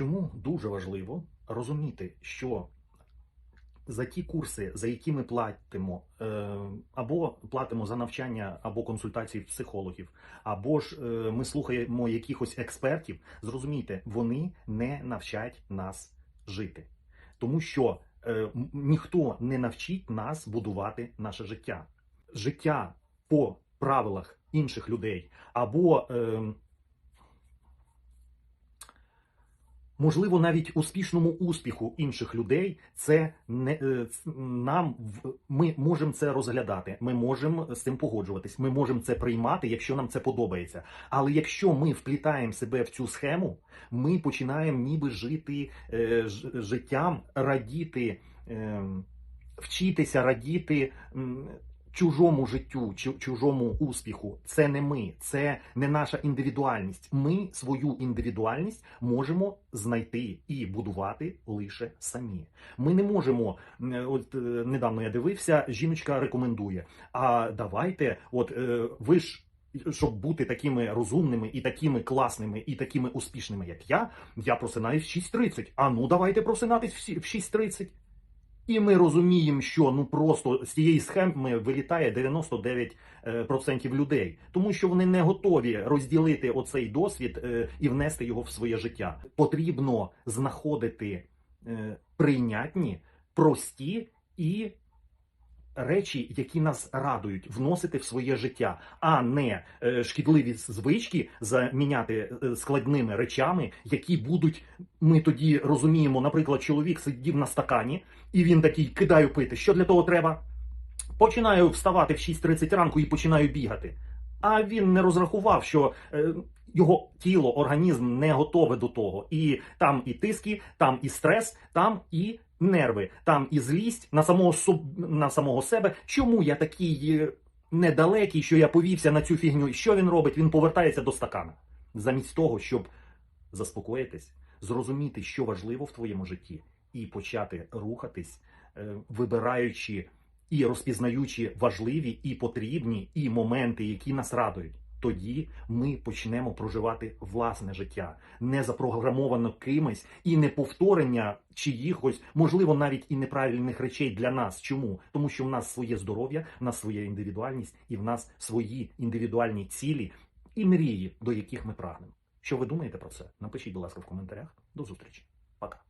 Чому дуже важливо розуміти, що за ті курси, за які ми платимо, е, або платимо за навчання, або консультації психологів, або ж е, ми слухаємо якихось експертів, зрозумійте, вони не навчать нас жити, тому що е, ніхто не навчить нас будувати наше життя. Життя по правилах інших людей, або е, можливо, навіть успішному успіху інших людей, це не е, нам ми можемо це розглядати. Ми можемо з цим погоджуватись. Ми можемо це приймати, якщо нам це подобається. Але якщо ми вплітаємо себе в цю схему, ми починаємо ніби жити е, ж- життям, радіти, е, вчитися радіти. м, Чужому життю, чу- чужому успіху, це не ми, це не наша індивідуальність. Ми свою індивідуальність можемо знайти і будувати лише самі. Ми не можемо. От е, недавно я дивився, жіночка рекомендує. А давайте, от е, ви ж. Щоб бути такими розумними і такими класними, і такими успішними, як я, я просинаюсь в 6.30. А ну давайте просинатись в 6.30. І ми розуміємо, що ну просто з цієї схеми вилітає 99% людей, тому що вони не готові розділити оцей досвід е, і внести його в своє життя. Потрібно знаходити е, прийнятні, прості і речі, які нас радують, вносити в своє життя, а не е, шкідливі звички заміняти е, складними речами, які будуть. Ми тоді розуміємо, наприклад, чоловік сидів на стакані, і він такий кидаю пити. Що для того треба? Починаю вставати в 6.30 ранку і починаю бігати. А він не розрахував, що е, його тіло, організм не готове до того. І там і тиски, там і стрес, там і нерви, там і злість на самого на самого себе. Чому я такий е, недалекий, що я повівся на цю фігню? І Що він робить? Він повертається до стакана. Замість того, щоб заспокоїтись, зрозуміти, що важливо в твоєму житті, і почати рухатись, е, вибираючи і розпізнаючи важливі і потрібні і моменти, які нас радують. Тоді ми почнемо проживати власне життя, не запрограмовано кимось і не повторення чиїхось, можливо, навіть і неправильних речей для нас. Чому? Тому що в нас своє здоров'я, в нас своя індивідуальність, і в нас свої індивідуальні цілі і мрії, до яких ми прагнемо. Що ви думаєте про це? Напишіть, будь ласка, в коментарях. До зустрічі. Пока.